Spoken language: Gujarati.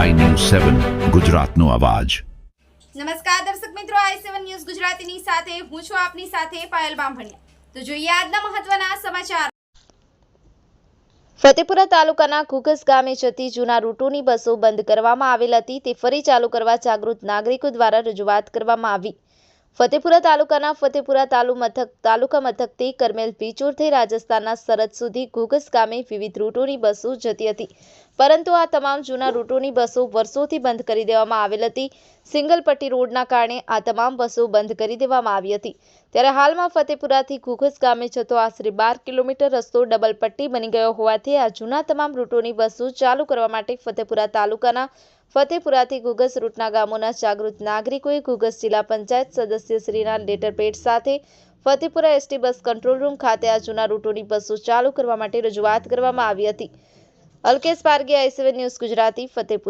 સેવન ગુજરાતનો અવાજ. નમસ્કાર દર્શક મિત્રો આઈ સેવન ન્યૂઝ ગુજરાતીની સાથે હું છું આપની સાથે પાયલ બામભણિયા. તો જોઈએ આજના મહત્વના સમાચાર. ફતેપુરા તાલુકાના ઘુઘસ ગામે જતી જૂના રૂટોની બસો બંધ કરવામાં આવેલ હતી. તે ફરી ચાલુ કરવા જાગૃત નાગરિકો દ્વારા રજૂઆત કરવામાં આવી. ફતેપુરા તાલુકાના ફતેપુરા તાલુ મથક તાલુકા મથકથી કરમેલ પીચોરથી રાજસ્થાનના સરહદ સુધી ઘુઘસ ગામે વિવિધ રૂટોની બસો જતી હતી. પરંતુ આ તમામ જૂના રૂટોની બસો વર્ષોથી બંધ કરી દેવામાં આવેલ હતી. સિંગલ રોડના કારણે આ તમામ બસો બંધ કરી દેવામાં આવી હતી. ત્યારે હાલમાં ફતેપુરાથી ઘુઘસ ગામે જતો આશરે બાર કિલોમીટર રસ્તો ડબલ પટ્ટી બની ગયો હોવાથી આ જૂના તમામ રૂટોની બસો ચાલુ કરવા માટે ફતેપુરા તાલુકાના ફતેપુરાથી ગુગસ રૂટના ગામોના જાગૃત નાગરિકોએ ગુગસ જિલ્લા પંચાયત સદસ્યશ્રીના લેટરપેડ સાથે Fatepura ST bus control room ખાતે આ જૂના રૂટોની બસો ચાલુ કરવા માટે રજૂઆત કરવામાં આવી હતી. Alkesh Pargi I news Gujarati, Fatepura.